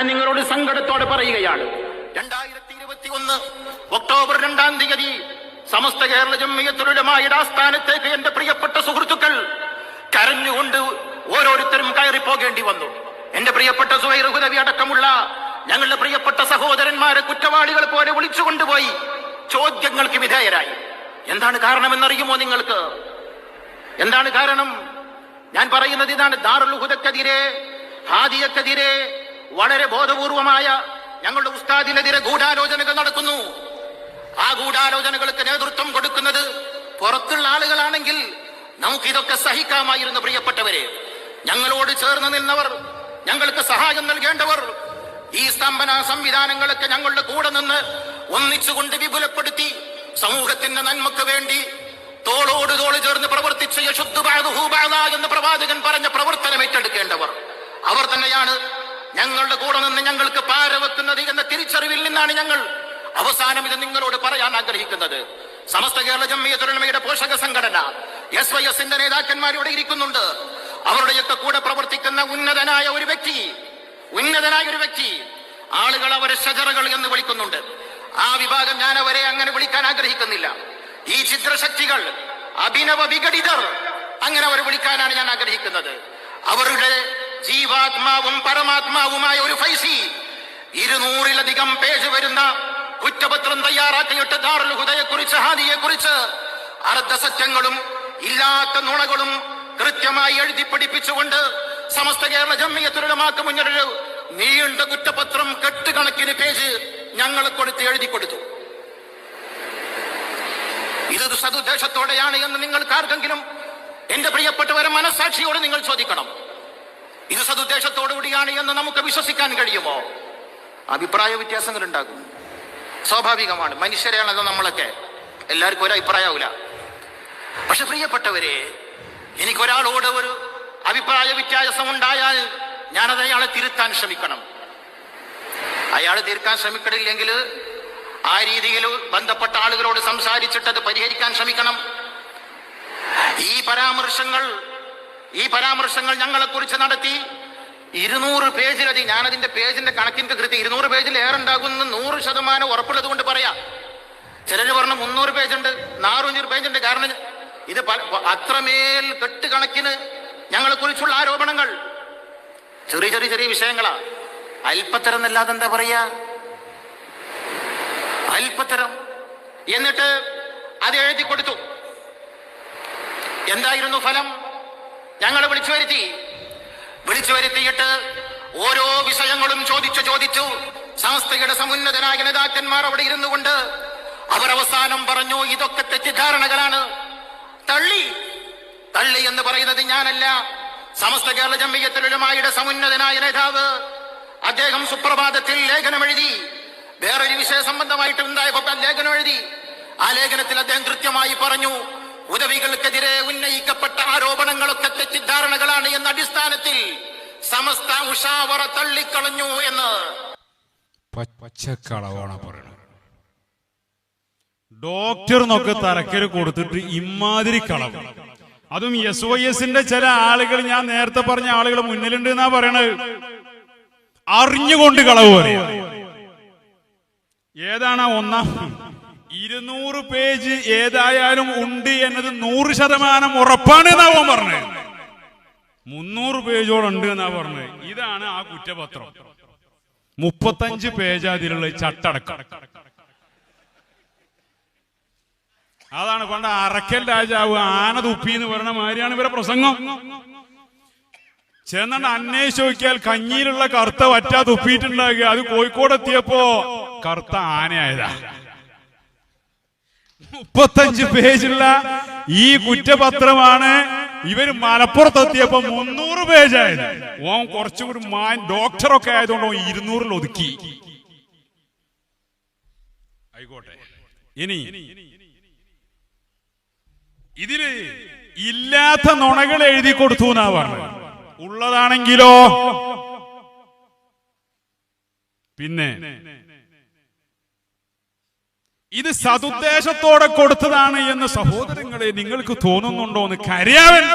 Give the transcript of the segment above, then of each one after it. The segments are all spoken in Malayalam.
ഞാൻ നിങ്ങളോട് സങ്കടത്തോടെ പറയുകയാണ്. രണ്ടായിരത്തി ഇരുപത്തി ഒന്ന് ഒക്ടോബർ രണ്ടാം തീയതി സമസ്ത കേരള ജമ്മിയത്തുലമായുടെ ആസ്ഥാനത്തേക്ക് എന്റെ പ്രിയപ്പെട്ട സുഹൃത്തുക്കൾ കരഞ്ഞുകൊണ്ട് ഓരോരുത്തരും കയറിപ്പോകേണ്ടി വന്നു. എന്റെ പ്രിയപ്പെട്ട സുഹൈറുഹുദവി അടക്കമുള്ള ഞങ്ങളുടെ പ്രിയപ്പെട്ട സഹോദരന്മാരെ കുറ്റവാളികൾ പോലെ വിളിച്ചുകൊണ്ടുപോയി ചോദ്യങ്ങൾക്ക് വിധേയരായി. എന്താണ് കാരണമെന്നറിയുമോ നിങ്ങൾക്ക്? എന്താണ് കാരണം? ഞാൻ പറയുന്നത് ഇതാണ് ദാറുൽ ഹുദക്കെതിരെ ഹാദിയക്കെതിരെ വളരെ ബോധപൂർവമായ ഞങ്ങളുടെ ഉസ്താദിനെതിരെ ഗൂഢാലോചനകൾ നടക്കുന്നു. ആ ഗൂഢാലോചനകൾക്ക് നേതൃത്വം കൊടുക്കുന്നത് പുറത്തുള്ള ആളുകളാണെങ്കിൽ നമുക്കിതൊക്കെ സഹിക്കാമായിരുന്നു പ്രിയപ്പെട്ടവരെ. ഞങ്ങളോട് ചേർന്ന് നിന്നവർ ഞങ്ങൾക്ക് സഹായം നൽകേണ്ടവർ ഈ സ്തംഭന സംവിധാനങ്ങളൊക്കെ ഞങ്ങളുടെ കൂടെ നിന്ന് ഒന്നിച്ചുകൊണ്ട് വിപുലപ്പെടുത്തി സമൂഹത്തിന്റെ നന്മക്ക് വേണ്ടി തോളോട് തോൾ ചേർന്ന് പ്രവർത്തിച്ച യശുദ്ധ എന്ന് പ്രവാചകൻ പറഞ്ഞ പ്രവർത്തനം ഏറ്റെടുക്കേണ്ടവർ. അവർ തന്നെയാണ് ഞങ്ങളുടെ കൂടെ നിന്ന് ഞങ്ങൾക്ക് പാര വെക്കുന്നത് എന്ന തിരിച്ചറിവിൽ നിന്നാണ് ഞങ്ങൾ അവസാനം ഇത് നിങ്ങളോട് പറയാൻ ആഗ്രഹിക്കുന്നത്. സമസ്ത കേരള ജമ്മിയതൊരുമയുടെ പോഷക സംഘടന എസ് വൈ എസിന്റെ നേതാക്കന്മാർ ഇവിടെ ഇരിക്കുന്നുണ്ട്. അവരുടെയൊക്കെ കൂടെ പ്രവർത്തിക്കുന്ന ഉന്നതനായ ഒരു വ്യക്തി ഉന്നതനായ ഒരു വ്യക്തി ആളുകൾ അവരെ ഷജറകൾ എന്ന് വിളിക്കുന്നുണ്ട്. ആ വിഭാഗം ഞാൻ അവരെ അങ്ങനെ വിളിക്കാൻ ആഗ്രഹിക്കുന്നില്ല. ഈ ചിത്രശക്തികൾ അഭിനവ വിഘടിതർ അങ്ങനെ അവരെ വിളിക്കാനാണ് ഞാൻ ആഗ്രഹിക്കുന്നത്. അവരുടെ ജീവാത്മാവും പരമാത്മാവുമായ ഒരു ഫൈസി. ഇരുന്നൂറിലധികം പേജ് വരുന്ന കുറ്റപത്രം തയ്യാറാക്കിയിട്ട് ഹുദയെക്കുറിച്ച് കുറിച്ച് ഹാദിയെ കുറിച്ച് അർദ്ധസത്യങ്ങളും ഇല്ലാത്ത നുണകളും കൃത്യമായി എഴുതി പഠിപ്പിച്ചുകൊണ്ട് സമസ്ത കേരള ജമ്മിയത്തുലമാക്ക് മുന്നിലൊരു നീണ്ട കുറ്റപത്രം കെട്ടുകണക്കിന് പേജ് ഞങ്ങൾ കൊടുത്ത് എഴുതി കൊടുത്തു. ഇതൊരു സതുദ്ദേശത്തോടെയാണ് എന്ന് നിങ്ങൾക്ക് ആർക്കെങ്കിലും എന്റെ പ്രിയപ്പെട്ടവരെ മനസാക്ഷിയോട് നിങ്ങൾ ചോദിക്കണം. ഇത് സതുദ്ദേശത്തോടുകൂടിയാണ് എന്ന് നമുക്ക് വിശ്വസിക്കാൻ കഴിയുമോ? അഭിപ്രായ വ്യത്യാസങ്ങൾ ഉണ്ടാകും സ്വാഭാവികമാണ് മനുഷ്യരെയാണല്ലോ നമ്മളൊക്കെ. എല്ലാവർക്കും ഒരു അഭിപ്രായമാവില്ല പക്ഷെ പ്രിയപ്പെട്ടവരെ എനിക്കൊരാളോട് ഒരു അഭിപ്രായ വ്യത്യാസം ഉണ്ടായാൽ ഞാനത് അയാളെ തിരുത്താൻ ശ്രമിക്കണം. അയാൾ തീർക്കാൻ ശ്രമിക്കണില്ലെങ്കിൽ ആ രീതിയിൽ ബന്ധപ്പെട്ട ആളുകളോട് സംസാരിച്ചിട്ട് അത് പരിഹരിക്കാൻ ശ്രമിക്കണം. ഈ പരാമർശങ്ങൾ ഈ പരാമർശങ്ങൾ ഞങ്ങളെ കുറിച്ച് നടത്തി. ഇരുന്നൂറ് പേജിലധികം ഞാനതിന്റെ പേജിന്റെ കണക്കിന്റെ കൃത്യം ഇരുന്നൂറ് പേജിൽ ഏറെ ഉണ്ടാകുന്ന നൂറ് ശതമാനം ഉറപ്പുള്ളത് കൊണ്ട് പറയാം. ചിലര് പറഞ്ഞു മുന്നൂറ് പേജുണ്ട് നാനൂറ് പേജുണ്ട്. കാരണം ഇത് അത്രമേൽ കെട്ടുകണക്കിന് ഞങ്ങളെ കുറിച്ചുള്ള ആരോപണങ്ങൾ. ചെറിയ ചെറിയ ചെറിയ വിഷയങ്ങളാ. അല്പത്തരം എന്നല്ലാതെ എന്താ പറയാ? അല്പത്തരം. എന്നിട്ട് അത് എഴുതി കൊടുത്തു. എന്തായിരുന്നു ഫലം? ഞങ്ങളെ വിളിച്ചു വരുത്തി. വിളിച്ചു വരുത്തിയിട്ട് ഓരോ വിഷയങ്ങളും ചോദിച്ചു ചോദിച്ചു. സംസ്ഥയുടെ സമുന്നതനായ നേതാക്കന്മാർ അവിടെ ഇരുന്നു കൊണ്ട് അവർ അവസാനം പറഞ്ഞു ഇതൊക്കെ തെറ്റിദ്ധാരണകളാണ്. തള്ളി. തള്ളി എന്ന് പറയുന്നത് ഞാനല്ല. സമസ്ത കേരള ജമ്മിയത്തിലുമായുടെ സമുന്നതനായ നേതാവ്. അദ്ദേഹം സുപ്രഭാതത്തിൽ ലേഖനം എഴുതി വേറൊരു വിഷയ സംബന്ധമായിട്ട് ഉണ്ടായപ്പോ ലേഖനം എഴുതി. ആ ലേഖനത്തിൽ അദ്ദേഹം കൃത്യമായി പറഞ്ഞു ഉദവികൾക്കെതിരെ ഉന്നയിക്കപ്പെട്ട ആരോപണങ്ങളൊക്കെ തെറ്റിദ്ധാരണകളാണ് എന്ന അടിസ്ഥാനത്തിൽ സമസ്ത ഉഷാവറ തള്ളിക്കളഞ്ഞു എന്ന് പച്ചക്കളവാണ് പറയുന്നത് ഡോക്ടറിനൊക്കെ തലക്കൽ കൊടുത്തിട്ട് ഇമാതിരി കളവ്. അതും എസ് വൈ എസിന്റെ ചില ആളുകൾ ഞാൻ നേരത്തെ പറഞ്ഞ ആളുകൾ മുന്നിലുണ്ട് എന്നാ പറയണത്. അറിഞ്ഞുകൊണ്ട് കളവ് പറയാ. ഏതാണ് ഒന്നാം ഇരുന്നൂറ് പേജ് ഏതായാലും ഉണ്ട് എന്നത് നൂറ് ശതമാനം ഉറപ്പാണ് എന്നാ അവൻ പറഞ്ഞത് മുന്നൂറ് പേജോടുണ്ട് എന്നാ പറഞ്ഞത് ഇതാണ് ആ കുറ്റപത്രം. മുപ്പത്തഞ്ച് പേജ് അതിലുള്ള ചട്ടടക്കം. അതാണ് പണ്ട് അറക്കൽ രാജാവ് ആന തുപ്പി എന്ന് പറയുന്ന മാതിരിയാണ് ഇവരെ പ്രസംഗം. ചെന്നണ്ട് അന്വേഷിച്ച് നോക്കിയാൽ കഞ്ഞിയിലുള്ള കറുത്ത വറ്റ തുപ്പിയിട്ടുണ്ടാകുക. അത് കോഴിക്കോട് എത്തിയപ്പോ കറുത്ത ആനയായതാ. മുപ്പത്തഞ്ച് പേജുള്ള ഈ കുറ്റപത്രമാണ് ഇവർ മലപ്പുറത്തെത്തിയപ്പോ മുന്നൂറ് പേജായത്. ഓൻ കുറച്ചുകൂടി മാൻ ഡോക്ടറൊക്കെ ആയതുകൊണ്ട് ഓൻ ഇരുന്നൂറിൽ ഒതുക്കി. ആയിക്കോട്ടെ. ഇനി ഇതിൽ ഇല്ലാത്ത നുണകൾ എഴുതി കൊടുത്തു എന്നാ പറഞ്ഞത്. ഉള്ളതാണെങ്കിലോ? പിന്നെ ഇത് സതുദ്ദേശത്തോടെ കൊടുത്തതാണ് എന്ന് സഹോദരങ്ങളെ നിങ്ങൾക്ക് തോന്നുന്നുണ്ടോ എന്ന് കരയാവൻ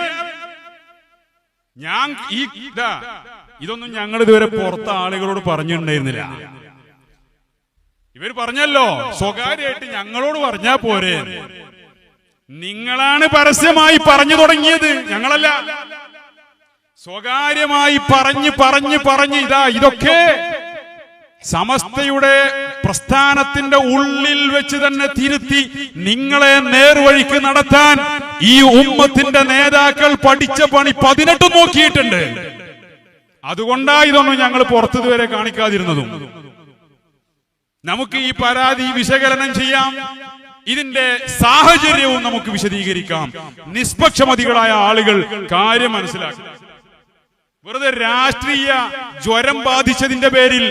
ഞാൻ ഈ ഇതാ ഇതൊന്നും ഞങ്ങൾ ഇതുവരെ പുറത്ത ആളുകളോട് പറഞ്ഞിട്ടുണ്ടായിരുന്നില്ല. ഇവർ പറഞ്ഞല്ലോ സ്വകാര്യമായിട്ട് ഞങ്ങളോട് പറഞ്ഞാ പോരെ. നിങ്ങളാണ് പരസ്യമായി പറഞ്ഞു തുടങ്ങിയത് ഞങ്ങളല്ല. സ്വകാര്യമായി പറഞ്ഞ് പറഞ്ഞ് പറഞ്ഞ് ഇതാ ഇതൊക്കെ സമസ്തയുടെ പ്രസ്ഥാനത്തിന്റെ ഉള്ളിൽ വെച്ച് തന്നെ തിരുത്തി നിങ്ങളെ നേർവഴിക്ക് നടത്താൻ ഈ ഉമ്മത്തിന്റെ നേതാക്കൾ പഠിച്ച പണി പതിനെട്ടും നോക്കിയിട്ടുണ്ട്. അതുകൊണ്ടാ ഇതൊന്നും ഞങ്ങൾ പുറത്തുവരെ കാണിക്കാതിരുന്നതും. നമുക്ക് ഈ പരാതി വിശകലനം ചെയ്യാം. ഇതിന്റെ സാഹചര്യവും നമുക്ക് വിശദീകരിക്കാം. നിഷ്പക്ഷമതികളായ ആളുകൾ കാര്യം മനസ്സിലാക്കും വെറുതെ രാഷ്ട്രീയ ജ്വരം ബാധിച്ചതിന്റെ പേരിൽ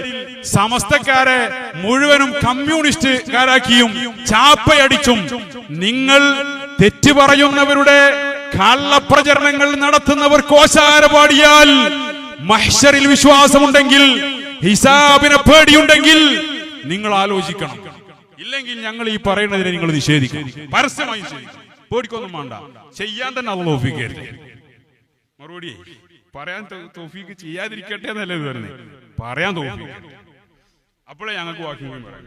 സമസ്തക്കാരെ മുഴുവനും കമ്മ്യൂണിസ്റ്റുകാരാക്കിയും ചാപ്പയടിച്ചും നിങ്ങൾ തെറ്റു പറയുന്നവരുടെ കള്ളപ്രചരണങ്ങൾ നടത്തുന്നവർ കോശാര പാടിയാൽ മഹ്ഷറിൽ വിശ്വാസമുണ്ടെങ്കിൽ ഹിസാബിനെ പേടിയുണ്ടെങ്കിൽ നിങ്ങൾ ആലോചിക്കണം. ഇല്ലെങ്കിൽ ഞങ്ങൾ ഈ പറയുന്നതിനെ നിങ്ങൾ നിഷേധിക്കും. പരസ്യമായി പേടിക്കൊന്നും വേണ്ട. ചെയ്യാൻ തന്നെ അത് നോക്കിക്കരുത് മറുപടി പറയാൻ തോഫീക്ക് ചെയ്യാതിരിക്കട്ടെ എന്നല്ലേ ഇത് വരുന്നത് പറയാൻ തോഫീക്ക്. അപ്പോഴേ ഞങ്ങൾക്ക് വാക്കിംഗ് പറയാം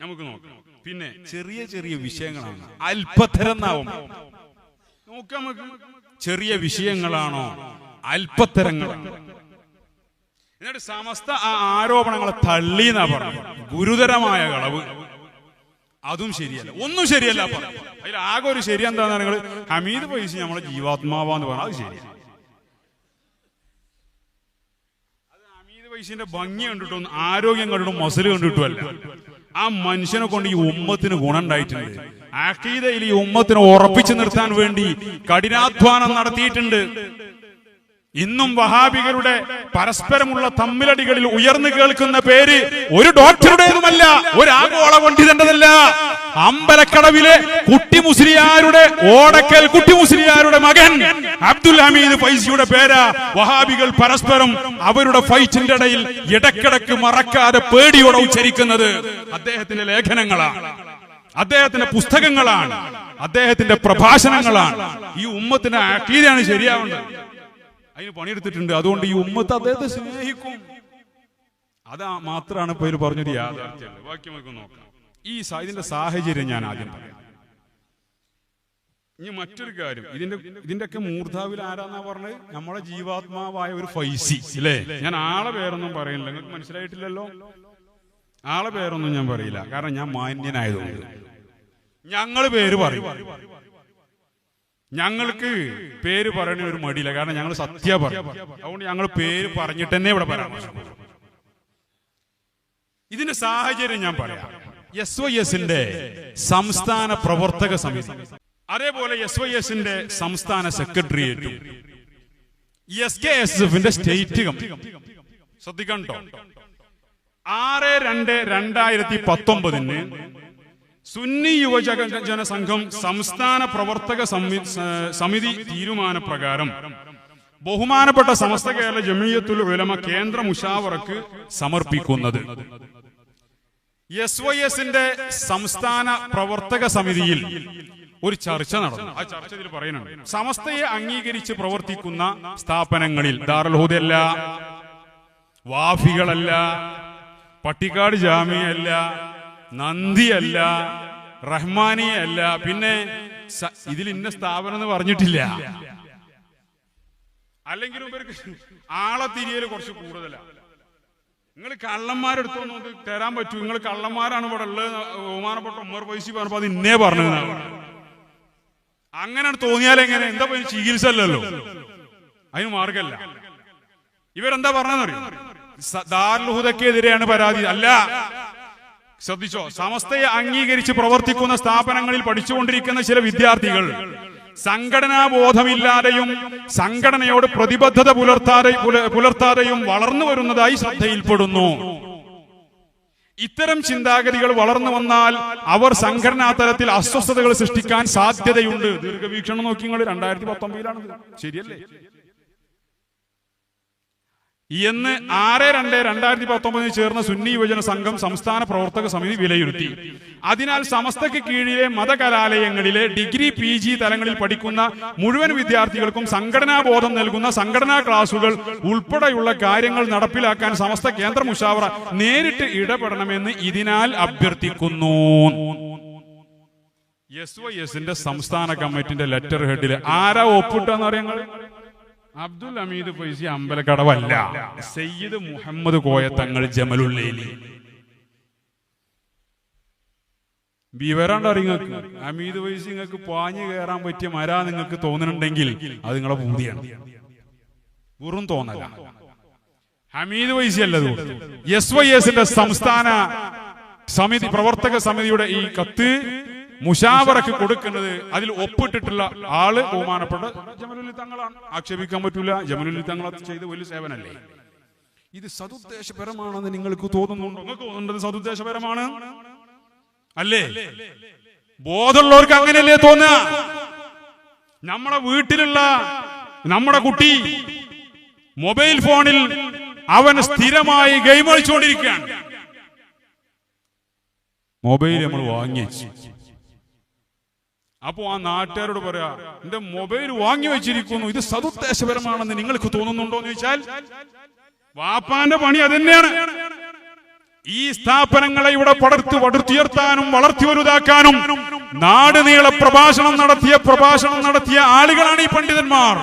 നമുക്ക് നോക്കാം. പിന്നെ ചെറിയ ചെറിയ വിഷയങ്ങളാണ്. അല്പത്തരം നോക്കാം നമുക്ക്. ചെറിയ വിഷയങ്ങളാണോ? അല്പത്തരങ്ങൾ എന്നിട്ട് സമസ്ത ആ ആരോപണങ്ങളെ തള്ളി എന്നാ പറഞ്ഞു ഗുരുതരമായ കളവ്. അതും ശരിയല്ല. ഒന്നും ശരിയല്ല പറഞ്ഞു അതിൽ ആകെ ഒരു ശരി നിങ്ങൾ ഹമീദ് പൈസ നമ്മളെ ജീവാത്മാവാന്ന് പറഞ്ഞു അത് ശരിയാണ് അത് പൈസന്റെ ഭംഗി കണ്ടിട്ടും ആരോഗ്യം കണ്ടിട്ടും മസിൽ കണ്ടിട്ടുമല്ല ആ മനുഷ്യനെ കൊണ്ട് ഈ ഉമ്മത്തിന് ഗുണം ഉണ്ടായിട്ടുണ്ട് അഖീദയിൽ ഈ ഉമ്മത്തിനെ ഉറപ്പിച്ചു നിർത്താൻ വേണ്ടി കഠിനാധ്വാനം നടത്തിയിട്ടുണ്ട്. ഇന്നും വഹാബികളുടെ പരസ്പരമുള്ള തമ്മിലടികളിൽ ഉയർന്നു കേൾക്കുന്ന പേര് ഒരു ഡോക്ടറുടേതുമല്ല ഒരു ആഗോള പണ്ഡിതന്റെതല്ല അമ്പലക്കടവിലെ കുട്ടി മുസ്ലിയാരുടെ ഓടക്കൽ കുട്ടി മുസ്ലിയാരുടെ മകൻ അബ്ദുൽ ഹമീദ് ഫൈസിയുടെ പേരാ. വഹാബികൾ പരസ്പരം അവരുടെ ഫൈറ്റിന്റെ ഇടയിൽ ഇടക്കിടക്ക് മറക്കാതെ പേടിയോടെ ഉച്ചരിക്കുന്നത് അദ്ദേഹത്തിന്റെ ലേഖനങ്ങളാണ്. അദ്ദേഹത്തിന്റെ പുസ്തകങ്ങളാണ്. അദ്ദേഹത്തിന്റെ പ്രഭാഷണങ്ങളാണ്. ഈ ഉമ്മത്തിന്റെ അക്കീതയാണ് ശരിയാവേണ്ടത്. അതിന് പണിയെടുത്തിട്ടുണ്ട്. അതുകൊണ്ട് ഈ ഉമ്മത്ത് അദ്ദേഹത്തെ സ്നേഹിക്കും. അതാ മാത്രമാണ് പേര് പറഞ്ഞൊരു യാഥാർത്ഥ്യം. ബാക്കി നോക്കാം. ഈ ഇതിന്റെ സാഹചര്യം ഞാൻ ആദ്യം പറയാം. ഇനി മറ്റൊരു കാര്യം. ഇതിന്റെ ഇതിന്റെ ഒക്കെ മൂർധാവിൽ ആരാന്നാ പറഞ്ഞത്? നമ്മളെ ജീവാത്മാവായ ഒരു ഫൈസി അല്ലേ ഞാൻ ആളെ പേരൊന്നും പറയുന്നില്ല നിങ്ങൾക്ക് മനസ്സിലായിട്ടില്ലല്ലോ? ആളെ പേരൊന്നും ഞാൻ പറയില്ല. കാരണം ഞാൻ മാന്യനായതുകൊണ്ട്. ഞങ്ങൾ പേര് പറയും. ഞങ്ങൾക്ക് പേര് പറയണ ഒരു മടിയില്ല. കാരണം ഞങ്ങൾ സത്യ പറയും. അതുകൊണ്ട് ഞങ്ങൾ പേര് പറഞ്ഞിട്ട് തന്നെ ഇവിടെ പറയാം ഇതിന്റെ സാഹചര്യം ഞാൻ പറയാം. എസ് വൈ എസിന്റെ സംസ്ഥാന പ്രവർത്തക സമിതി. അതേപോലെ എസ് വൈ എസിന്റെ സംസ്ഥാന സെക്രട്ടേറിയറ്റും എസ് കെ എസ് എഫിന്റെ സ്റ്റേറ്റ്. കമ്മിറ്റി ശ്രദ്ധിക്കണ്ടോ? ആറ് രണ്ട് രണ്ടായിരത്തി പത്തൊമ്പതിന് സുന്നി യുവജന ജനസംഘം സംസ്ഥാന പ്രവർത്തക സമിതി തീരുമാന പ്രകാരം തീരുമാനപ്രകാരം ബഹുമാനപ്പെട്ട സമസ്ത കേരള ജമീയത്തുൽ ഉലമ കേന്ദ്ര മുഷാവറക്ക് സമർപ്പിക്കുന്നത്. എസ് വൈ എസിന്റെ സംസ്ഥാന പ്രവർത്തക സമിതിയിൽ ഒരു ചർച്ച നടന്നു. ആ ചർച്ചയിൽ പറയുന്നുണ്ട്. സമസ്തയെ അംഗീകരിച്ച് പ്രവർത്തിക്കുന്ന സ്ഥാപനങ്ങളിൽ ദാറുൽ ഹുദയല്ല വാഫികളല്ല പട്ടിക്കാട് ജാമ്യല്ല നന്ദിയല്ല റഹ്മാനിയല്ല പിന്നെ ഇതിൽ ഇന്ന സ്ഥാപനം എന്ന് പറഞ്ഞിട്ടില്ല. അല്ലെങ്കിലും ഇവർക്ക് ആളെ തിരിയൽ കുറച്ച് കൂടുതലാണ് നിങ്ങൾ കള്ളന്മാരെടുത്തു തരാൻ പറ്റൂ. നിങ്ങൾ കള്ളന്മാരാണ് ഇവിടെ ഉള്ളത്. ബഹുമാനപ്പെട്ട ഉമ്മർ പൈസി പറഞ്ഞപ്പോ അത് ഇന്നേ പറഞ്ഞു അങ്ങനെ തോന്നിയാൽ എങ്ങനെ? എന്താ പോയി ചികിത്സ അല്ലല്ലോ അതിന് മാർഗല്ല ഇവരെന്താ പറഞ്ഞറിയോ ദാർലുഹുദക്കെതിരെയാണ് പരാതി. അല്ല ശ്രദ്ധിച്ചോ? സമസ്തയെ അംഗീകരിച്ച് പ്രവർത്തിക്കുന്ന സ്ഥാപനങ്ങളിൽ പഠിച്ചുകൊണ്ടിരിക്കുന്ന ചില വിദ്യാർത്ഥികൾ സംഘടനാ ബോധമില്ലാതെയും സംഘടനയോട് പ്രതിബദ്ധത പുലർത്താതെ പുലർത്താതെയും വളർന്നു വരുന്നതായി ശ്രദ്ധയിൽപ്പെടുന്നു. ഇത്തരം ചിന്താഗതികൾ വളർന്നു വന്നാൽ അവർ സംഘടനാ തലത്തിൽ അസ്വസ്ഥതകൾ സൃഷ്ടിക്കാൻ സാധ്യതയുണ്ട്. ദീർഘവീക്ഷണം നോക്കി രണ്ടായിരത്തി പത്തൊമ്പതിലാണ് ശരിയല്ലേ? എന്ന് ആറ് രണ്ട് രണ്ടായിരത്തി പത്തൊമ്പതിൽ ചേർന്ന സുന്നി യുവജന സംഘം സംസ്ഥാന പ്രവർത്തക സമിതി വിലയിരുത്തി. അതിനാൽ സമസ്തയ്ക്ക് കീഴിലെ മതകലാലയങ്ങളിലെ ഡിഗ്രി പി ജി തലങ്ങളിൽ പഠിക്കുന്ന മുഴുവൻ വിദ്യാർത്ഥികൾക്കും സംഘടനാ ബോധം നൽകുന്ന സംഘടനാ ക്ലാസുകൾ ഉൾപ്പെടെയുള്ള കാര്യങ്ങൾ നടപ്പിലാക്കാൻ സമസ്ത കേന്ദ്ര മുഷാവറ നേരിട്ട് ഇടപെടണമെന്ന് ഇതിനാൽ അഭ്യർത്ഥിക്കുന്നു. എസ് വൈ എസിന്റെ സംസ്ഥാന കമ്മിറ്റിന്റെ ലെറ്റർ ഹെഡിൽ ആരാ ഒപ്പിട്ടെന്ന് അറിയങ്ങൾ അബ്ദുൽ അമീദ് ഫൈസി അമ്പലക്കടവല്ല സയ്യിദ് മുഹമ്മദ് കോയ തങ്ങൾ ജമലുള്ളേലി. വിവരം നിങ്ങൾക്ക്? അമീദ് ഫൈസി നിങ്ങൾക്ക് പാഞ്ഞു കയറാൻ പറ്റിയ മര നിങ്ങൾക്ക് തോന്നുന്നുണ്ടെങ്കിൽ അത് നിങ്ങളെ പൂതിയാണ്. വെറും തോന്നല. ഹമീദ് ഫൈസി അല്ലത്. എസ് വൈ എസിന്റെ സംസ്ഥാന സമിതി പ്രവർത്തക സമിതിയുടെ ഈ കത്ത് മുഷാവറക്ക് കൊടുക്കുന്നത് അതിൽ ഒപ്പിട്ടിട്ടുള്ള ആൾ ബഹുമാനപ്പെട്ട ജമലുല്ലി തങ്ങളാണ്. ആക്ഷേപിക്കാൻ പറ്റൂല. ജമലുല്ലി തങ്ങൾ ചെയ്ത് വലിയ സേവനല്ലേ? ഇത് സതുദ്ദേശപരമാണെന്ന് നിങ്ങൾക്ക് തോന്നുന്നുണ്ടോ? നിങ്ങൾക്ക് തോന്നുന്നത് സതുദ്ദേശപരമാണ്? അല്ലേ? ബോധമുള്ളവർക്ക് അങ്ങനെയല്ലേ തോന്നുക? നമ്മുടെ വീട്ടിലുള്ള നമ്മുടെ കുട്ടി മൊബൈൽ ഫോണിൽ അവൻ സ്ഥിരമായി ഗെയിം കളിച്ചുകൊണ്ടിരിക്കുകയാണ്. മൊബൈൽ നമ്മൾ വാങ്ങി അപ്പോ ആ നാട്ടുകാരോട് പറയാ എന്റെ മൊബൈൽ വാങ്ങി വെച്ചിരിക്കുന്നു. ഇത് സതുദ്ദേശപരമാണെന്ന് നിങ്ങൾക്ക് തോന്നുന്നുണ്ടോ എന്ന് ചോദിച്ചാൽ വാപ്പാന്റെ പണി അതന്നെയാണ്. ഈ സ്ഥാപനങ്ങളെ ഇവിടെ പടർത്തി പടുത്തുയർത്താനും വളർത്തി വലുതാക്കാനും നാട് നീള പ്രഭാഷണം നടത്തിയ പ്രഭാഷണം നടത്തിയ ആളുകളാണ് ഈ പണ്ഡിതന്മാർ.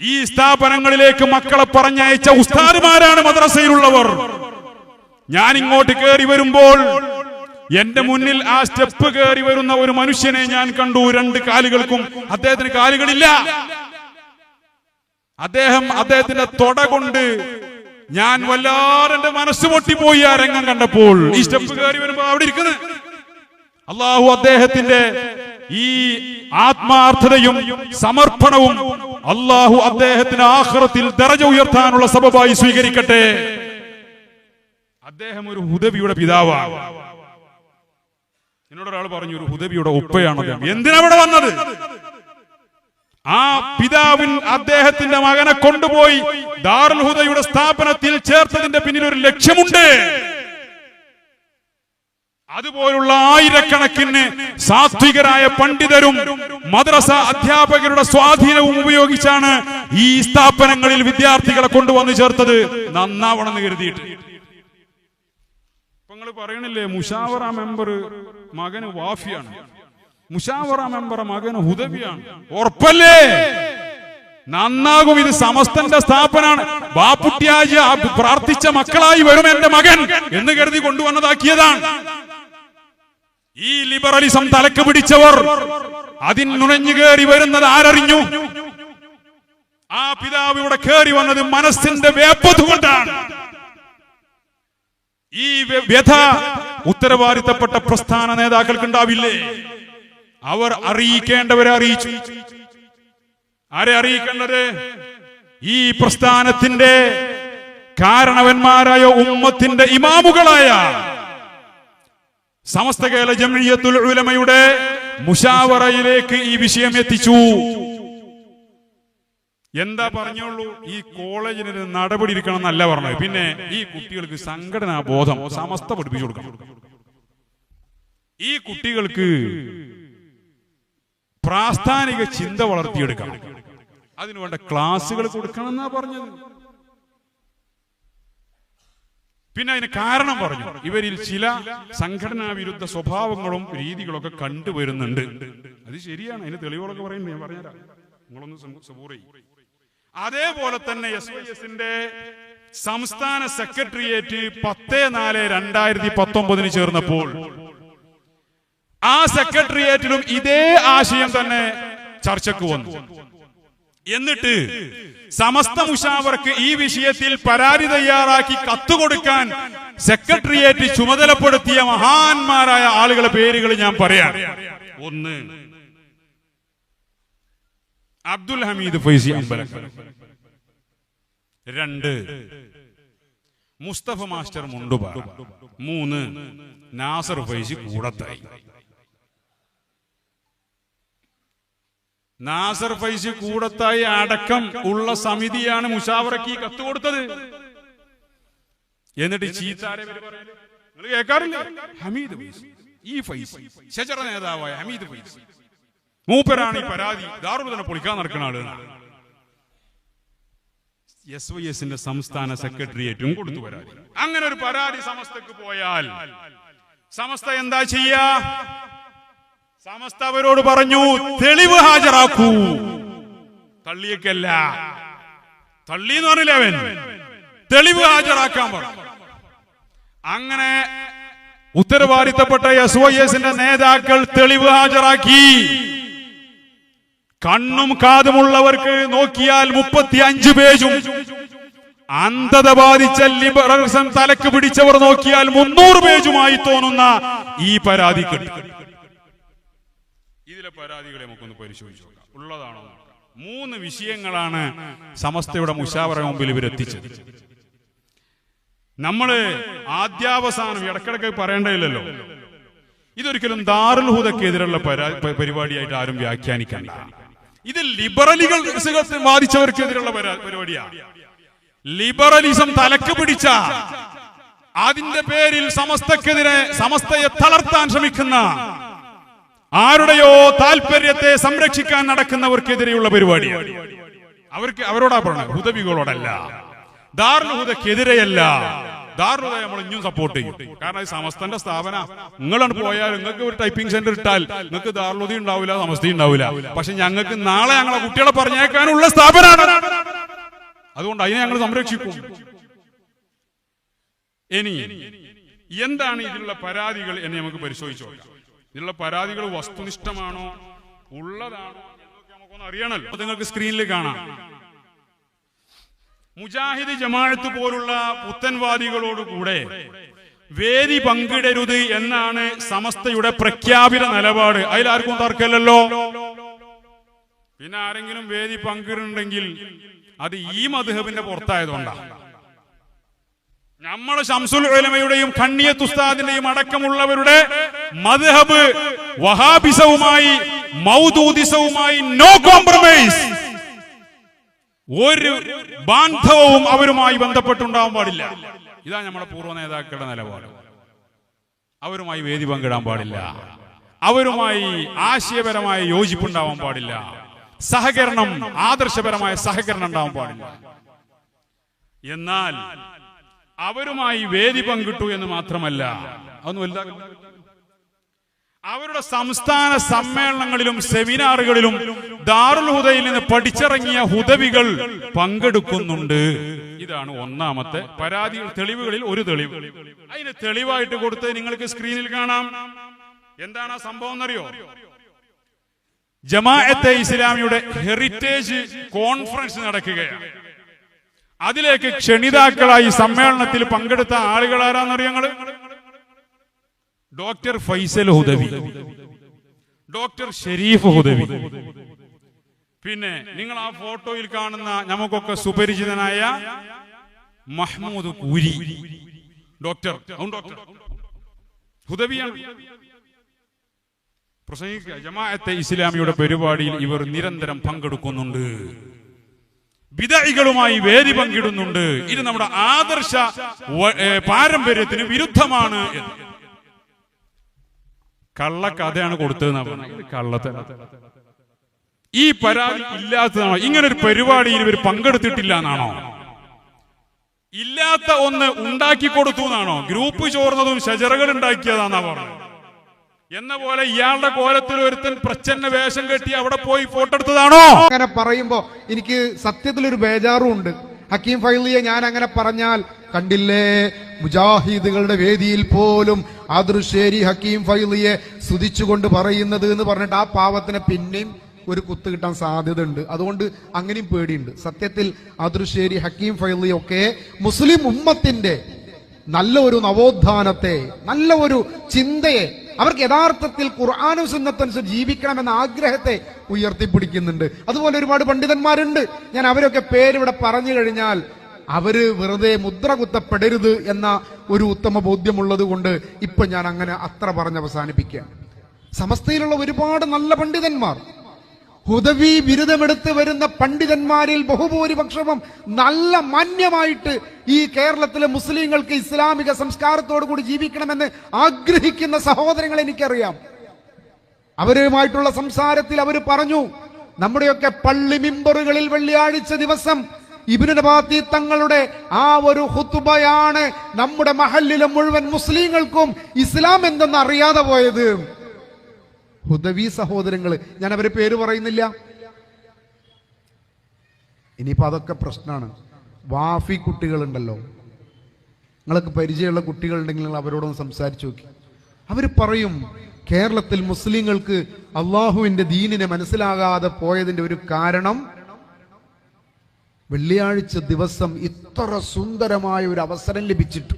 ഈ സ്ഥാപനങ്ങളിലേക്ക് മക്കളെ പറഞ്ഞയച്ച ഉസ്താദുമാരാണ് മദ്രസയിലുള്ളവർ. ഞാൻ ഇങ്ങോട്ട് കയറി വരുമ്പോൾ എന്റെ മുന്നിൽ ആ സ്റ്റെപ്പ് കയറി വരുന്ന ഒരു മനുഷ്യനെ ഞാൻ കണ്ടു രണ്ട് കാലുകൾക്കും. അദ്ദേഹത്തിന് കാലുകളില്ല. അദ്ദേഹം അദ്ദേഹത്തിന്റെ തൊട കൊണ്ട് ഞാൻ വല്ലാതെ എന്റെ മനസ്സ് പൊട്ടിപ്പോയി ആ രംഗം കണ്ടപ്പോൾ. ഈ സ്റ്റെപ്പ് കയറി വരുമ്പോ അവിടെ ഇരിക്കുന്നത് അള്ളാഹു അദ്ദേഹത്തിന്റെ ഈ ആത്മാർത്ഥതയും സമർപ്പണവും അള്ളാഹു അദ്ദേഹത്തിന് ആഹ്റത്തിൽ ദറജ ഉയർത്താനുള്ള സബബായി സ്വീകരിക്കട്ടെ. അദ്ദേഹം ഒരു ഹുദവിയുടെ പിതാവാണ്. എന്നോട് ഒരാൾ പറഞ്ഞു ഒരു ഹുദബിയുടെ ഉപ്പയാണ് എന്തിനവിടെ വന്നത്? ആ പിതാവിൻ അദ്ദേഹത്തിന്റെ മകനെ കൊണ്ടുപോയി ദാറുൽ ഹുദയുടെ സ്ഥാപനത്തിൽ ചേർത്തതിന്റെ പിന്നിൽ ഒരു ലക്ഷ്യമുണ്ട്. അതുപോലുള്ള ആയിരക്കണക്കിന് സാത്വികരായ പണ്ഡിതരും മദ്രസ അധ്യാപകരുടെ സ്വാധീനവും ഉപയോഗിച്ചാണ് ഈ സ്ഥാപനങ്ങളിൽ വിദ്യാർത്ഥികളെ കൊണ്ടുവന്ന് ചേർത്തത്. നന്നാവണമെന്ന് കരുതിയിട്ട്. നിങ്ങൾ പറയണില്ലേ മുഷാവറ മെമ്പർ മകന് വാഫിയാണ്. മുഷാവറ മെമ്പർ മകന് ഹുദവിയാണ്. ഉറപ്പല്ലേ? നന്നാകും ഇത് സമസ്തന്റെ സ്ഥാപനാണ്. ബാപ്പുട്ടിയാജി പ്രാർത്ഥിച്ച മക്കളായി വരും എന്റെ മകൻ എന്ന് കരുതി കൊണ്ടുവന്നതാക്കിയതാണ്. ഈ ലിബറലിസം തലക്ക് പിടിച്ചവർ അതിൽ നുണഞ്ഞു കയറി വരുന്നത് ആരറിഞ്ഞു? ആ പിതാവ് ഇവിടെ കയറി വന്നത് മനസ്സിന്റെ വേപ്പത് കൊണ്ടാണ്. ഈ വ്യ- വ്യഥ ഉത്തരവാദിത്തപ്പെട്ട പ്രസ്ഥാന നേതാക്കൾക്ക് ഉണ്ടാവില്ലേ? അവർ അറിയിക്കേണ്ടവരെ അറിയിച്ചു. ആരെ അറിയിക്കേണ്ടത്? ഈ പ്രസ്ഥാനത്തിന്റെ കാരണവന്മാരായ ഉമ്മത്തിന്റെ ഇമാമുകളായ സമസ്ത കേരള ജമിയത്തുൽ ഉലമയുടെ മുഷാവറയിലേക്ക് ഈ വിഷയം എത്തിച്ചു. എന്താ പറഞ്ഞോളൂ? ഈ കോളേജിന് ഒരു നടപടി ഇരിക്കണം എന്നല്ല പറഞ്ഞത്. പിന്നെ ഈ കുട്ടികൾക്ക് സംഘടനാ ബോധം സമസ്ത പഠിപ്പിച്ചു കൊടുക്കണം. ഈ കുട്ടികൾക്ക് പ്രാസ്ഥാനിക ചിന്ത വളർത്തിയെടുക്കണം. അതിനുവേണ്ട ക്ലാസ്സുകൾ കൊടുക്കണം എന്നാ പറഞ്ഞത്. പിന്നെ അതിന് കാരണം പറഞ്ഞു. ഇവരിൽ ചില സംഘടനാ വിരുദ്ധ സ്വഭാവങ്ങളും രീതികളൊക്കെ കണ്ടുവരുന്നുണ്ട്. അത് ശരിയാണ്. അതിന് തെളിവുകളൊക്കെ പറയുന്നത് ഞാൻ പറഞ്ഞുതരാം. നിങ്ങളൊന്ന് സബൂർ. അതേപോലെ തന്നെ എസ് വൈ എസിന്റെ സംസ്ഥാന സെക്രട്ടേറിയറ്റ് പത്ത് നാല് രണ്ടായിരത്തി പത്തൊമ്പതിന് ചേർന്നപ്പോൾ ആ സെക്രട്ടേറിയറ്റിലും ഇതേ ആശയം തന്നെ ചർച്ചക്ക് വന്നു. എന്നിട്ട് സമസ്ത മുഷാവർക്ക് ഈ വിഷയത്തിൽ പരാതി തയ്യാറാക്കി കത്ത് കൊടുക്കാൻ സെക്രട്ടേറിയറ്റ് ചുമതലപ്പെടുത്തിയ മഹാന്മാരായ ആളുകളുടെ പേരുകൾ ഞാൻ പറയാം. ഒന്ന് അബ്ദുൽ ഹമീദ് ഫൈസി അമ്പലം രണ്ട്. മുസ്തഫ മാസ്റ്റർ മുണ്ടുപാറ മൂന്ന്. നാസർ ഫൈസി കൂടത്തായി. നാസർ ഫൈസി കൂടത്തായി അടക്കം ഉള്ള സമിതിയാണ് മുഷാവറക്ക് കത്ത് കൊടുത്തത്. എന്നിട്ട് ചീത്താരെ നിങ്ങൾ കേൾക്കാറില്ല? ഹമീദ് ഫൈസി. ഈ ഫൈസി. ശചര നേതാവായ ഹമീദ് ഫൈസി. മൂപ്പരാണ് ഈ പരാതി. ദാറുദനെ പൊളിക്കാൻ നടക്കുന്ന ആൾ. എസ് വൈ എസിന്റെ സംസ്ഥാന സെക്രട്ടേറിയറ്റും കൊടുത്തു പരാതി. അങ്ങനെ ഒരു പരാതി സമസ്തക്ക് പോയാൽ സമസ്ത എന്താ ചെയ്യ? സമസ്ത അവരോട് പറഞ്ഞു തെളിവ് ഹാജരാക്കൂ. തള്ളിയൊക്കെയല്ല തള്ളി എന്ന് പറഞ്ഞില്ല അവൻ. തെളിവ് ഹാജരാക്കാൻ പറഞ്ഞു. അങ്ങനെ ഉത്തരവാദിത്തപ്പെട്ട എസ് വൈ എസിന്റെ നേതാക്കൾ തെളിവ് ഹാജരാക്കി. കണ്ണും കാതുമുള്ളവർക്ക് നോക്കിയാൽ മുപ്പത്തി അഞ്ച് പേജും അന്ധത ബാധിച്ച ലിബറലിസം തലക്ക് പിടിച്ചവർ നോക്കിയാൽ മുന്നൂറ് പേജുമായി തോന്നുന്ന ഈ പരാതി ഇതിലെ പരാതികളെ നമുക്കൊന്ന് പരിശോധിച്ചു ഉള്ളതാണോ മൂന്ന് വിഷയങ്ങളാണ് സമസ്തയുടെ മുഷാവറ മുമ്പിൽ ഇവരെത്തിച്ചത്. നമ്മൾ ആദ്യാവസാനം ഇടക്കിടക്ക് പറയേണ്ടതില്ലല്ലോ. ഇതൊരിക്കലും ദാറുൽ ഹുദക്കെതിരുള്ള പരിപാടിയായിട്ട് ആരും വ്യാഖ്യാനിക്കണ്ട. ഇത് ലിബറലികൾ വാദിച്ചവർക്കെതിരുള്ള പരിപാടിയാണ് പരിപാടിയാ. ലിബറലിസം തലക്ക് പിടിച്ച അതിന്റെ പേരിൽ സമസ്തക്കെതിരെ സമസ്തയെ തളർത്താൻ ശ്രമിക്കുന്ന ആരുടെയോ താല്പര്യത്തെ സംരക്ഷിക്കാൻ നടക്കുന്നവർക്കെതിരെയുള്ള പരിപാടിയാണ് അവർക്ക് അവരോടാ പറഞ്ഞത്? ഹുദവികളോടല്ല. ദാർഹുദക്കെതിരെയല്ല ദാർഹുദ നമ്മൾ ഇനിയും സപ്പോർട്ട് ചെയ്യും. കാരണം ഈ സമസ്തന്റെ സ്ഥാപന നിങ്ങളാണ് പോയാൽ നിങ്ങൾക്ക് ഒരു ടൈപ്പിംഗ് സെന്റർ ഇട്ടാൽ നിങ്ങൾക്ക് ദാറുദി ഉണ്ടാവില്ല സമസ്തി ഉണ്ടാവില്ല. പക്ഷെ ഞങ്ങൾക്ക് നാളെ ഞങ്ങളെ കുട്ടികളെ പറഞ്ഞേക്കാനുള്ള സ്ഥാപനമാണ് അതുകൊണ്ട് അതിനെ ഞങ്ങൾ സംരക്ഷിക്കും. ഇനി എന്താണ് ഇതിലുള്ള പരാതികൾ എന്ന് നമുക്ക് പരിശോധിച്ചു ഇതിലുള്ള പരാതികൾ വസ്തുനിഷ്ഠമാണോ ഉള്ളതാണോ അറിയണല്ലോ. നിങ്ങൾക്ക് സ്ക്രീനിൽ കാണാം. മുജാഹിദ് ജമാഅത്ത് പോലുള്ള പുത്തൻവാദികളോടുകൂടെ വേദി പങ്കിടരുത് എന്നാണ് സമസ്തയുടെ പ്രഖ്യാപിത നിലപാട്. അതിലാർക്കും തർക്കമല്ലല്ലോ. പിന്നെ ആരെങ്കിലും വേദി പങ്കിടുന്നുണ്ടെങ്കിൽ അത് ഈ മധുഹബിന്റെ പുറത്തായതുകൊണ്ടാണ് നമ്മളെ ഷംസുൽ ഉലമയുടെയും ഖണ്ണിയത്ത് ഉസ്താദിന്റെയും അടക്കമുള്ളവരുടെ മധുഹബ് വഹാബിസവുമായി മൗദൂദിസവുമായി നോ കോംപ്രമൈസ് ഒരു ബാന്ധവവും അവരുമായി ബന്ധപ്പെട്ടുണ്ടാവാൻ പാടില്ല. ഇതാ നമ്മുടെ പൂർവ നേതാക്കളുടെ നിലപാട്. അവരുമായി വേദി പങ്കിടാൻ പാടില്ല. അവരുമായി ആശയപരമായ യോജിപ്പുണ്ടാവാൻ പാടില്ല. സഹകരണം ആദർശപരമായ സഹകരണം ഉണ്ടാവാൻ പാടില്ല. എന്നാൽ അവരുമായി വേദി പങ്കിട്ടു എന്ന് മാത്രമല്ല അതൊന്നും അവരുടെ സംസ്ഥാന സമ്മേളനങ്ങളിലും സെമിനാറുകളിലും ദാറുൽ ഹുദയിൽ നിന്ന് പഠിച്ചിറങ്ങിയ ഹുദവികൾ പങ്കെടുക്കുന്നുണ്ട്. ഇതാണ് ഒന്നാമത്തെ പരാതി തെളിവുകളിൽ ഒരു തെളിവ്. അതിന് തെളിവായിട്ട് കൊടുത്ത് നിങ്ങൾക്ക് സ്ക്രീനിൽ കാണാം. എന്താണ് ആ സംഭവം എന്നറിയോ? ജമാഅത്തെ ഇസ്ലാമിയുടെ ഹെറിറ്റേജ് കോൺഫറൻസ് നടക്കുകയാണ്. അതിലേക്ക് ക്ഷണിതാക്കളായി സമ്മേളനത്തിൽ പങ്കെടുത്ത ആളുകൾ ആരാന്നറിയോ ഞങ്ങൾ ഡോക്ടർ ഫൈസൽ ഹുദവി. ഡോക്ടർ ഷെരീഫ് ഹുദവി. പിന്നെ നിങ്ങൾ ആ ഫോട്ടോയിൽ കാണുന്ന നമുക്കൊക്കെ സുപരിചിതനായ മഹ്മൂദ് കൂരി. Doctor doctor. ഹുദവിയാണ്. പ്രസംഗിക്കുക ജമാഅത്തെ ഇസ്ലാമിയുടെ പരിപാടിയിൽ ഇവർ നിരന്തരം പങ്കെടുക്കുന്നുണ്ട്. വിദായികളുമായി വേദി പങ്കിടുന്നുണ്ട്. ഇത് നമ്മുടെ ആദർശ പാരമ്പര്യത്തിന് വിരുദ്ധമാണ് എന്ന്. കള്ളക്കഥയാണ് കഥയാണ് കൊടുത്തത് കള്ളത്തെ ഈ പരാതി ഇല്ലാത്തതാണോ? ഇങ്ങനെ ഒരു പരിപാടിയിൽ ഇവർ പങ്കെടുത്തിട്ടില്ല എന്നാണോ ഇല്ലാത്ത ഒന്ന് ഉണ്ടാക്കി കൊടുത്തു എന്നാണോ? ഗ്രൂപ്പ് ചോർന്നതും ശജറകൾ ഉണ്ടാക്കിയതാന്നാ പറഞ്ഞത്. എന്ന പോലെ ഇയാളുടെ കോലത്തിൽ ഒരുത്തൻ പ്രച്ഛന്ന വേഷം കെട്ടി അവിടെ പോയി ഫോട്ടോ എടുത്തതാണോ? അങ്ങനെ പറയുമ്പോ എനിക്ക് സത്യത്തിലൊരു ബേജാറും ഉണ്ട്. ഹക്കീം ഫൈലിയെ ഞാൻ അങ്ങനെ പറഞ്ഞാൽ കണ്ടില്ലേ? മുജാഹിദുകളുടെ വേദിയിൽ പോലും ആദൃശ്ശേരി ഹക്കീം ഫൈലിയെ സ്തുതിച്ചുകൊണ്ട് പറയുന്നത് എന്ന് പറഞ്ഞിട്ട് ആ പാവത്തിനെ പിന്നെയും ഒരു കുത്ത് കിട്ടാൻ സാധ്യതയുണ്ട്. അതുകൊണ്ട് അങ്ങനെയും പേടിയുണ്ട്. സത്യത്തിൽ ആദൃശ്ശേരി ഹക്കീം ഫൈലിയൊക്കെ മുസ്ലിം ഉമ്മത്തിന്റെ നല്ല ഒരു നവോത്ഥാനത്തെ നല്ല ഒരു ചിന്തയെ അവർക്ക് യഥാർത്ഥത്തിൽ ഖുർആാനും സുന്നത്തനുസരിച്ച് ജീവിക്കണമെന്ന ആഗ്രഹത്തെ ഉയർത്തിപ്പിടിക്കുന്നുണ്ട്. അതുപോലെ ഒരുപാട് പണ്ഡിതന്മാരുണ്ട്. ഞാൻ അവരൊക്കെ പേരിവിടെ പറഞ്ഞു കഴിഞ്ഞാൽ അവർ വെറുതെ മുദ്ര കുത്തപ്പെടരുത് എന്ന ഒരു ഉത്തമ ബോധ്യമുള്ളത് കൊണ്ട് ഇപ്പൊ ഞാൻ അങ്ങനെ അത്ര പറഞ്ഞ് അവസാനിപ്പിക്കുകയാണ്. സമസ്തയിലുള്ള ഒരുപാട് നല്ല പണ്ഡിതന്മാർ. ഹുദവി ബിരുദമെടുത്ത് വരുന്ന പണ്ഡിതന്മാരിൽ ബഹുഭൂരിപക്ഷവും നല്ല മാന്യമായിട്ട് ഈ കേരളത്തിലെ മുസ്ലിങ്ങൾക്ക് ഇസ്ലാമിക സംസ്കാരത്തോടു കൂടി ജീവിക്കണമെന്ന് ആഗ്രഹിക്കുന്ന സഹോദരങ്ങൾ എനിക്കറിയാം. അവരുമായിട്ടുള്ള സംസാരത്തിൽ അവർ പറഞ്ഞു നമ്മുടെയൊക്കെ പള്ളി മിമ്പറുകളിൽ വെള്ളിയാഴ്ച ദിവസം ഇബിനു നബാത്തി തങ്ങളുടെ ആ ഒരു ഹുത്തുബയാണ് നമ്മുടെ മഹല്ലിലെ മുഴുവൻ മുസ്ലിങ്ങൾക്കും ഇസ്ലാം എന്തെന്ന് അറിയാതെ പോയത്. ഹുദവി സഹോദരങ്ങൾ ഞാൻ അവരെ പേര് പറയുന്നില്ല. ഇനിയിപ്പോ അതൊക്കെ പ്രശ്നമാണ് വാഫി കുട്ടികളുണ്ടല്ലോ. നിങ്ങൾക്ക് പരിചയമുള്ള കുട്ടികളുണ്ടെങ്കിൽ നിങ്ങൾ അവരോടൊന്ന് സംസാരിച്ചു നോക്കി. അവർ പറയും കേരളത്തിൽ മുസ്ലിങ്ങൾക്ക് അള്ളാഹുവിന്റെ ദീനിനെ മനസ്സിലാകാതെ പോയതിന്റെ ഒരു കാരണം വെള്ളിയാഴ്ച ദിവസം ഇത്ര സുന്ദരമായ ഒരു അവസരം ലഭിച്ചിട്ട്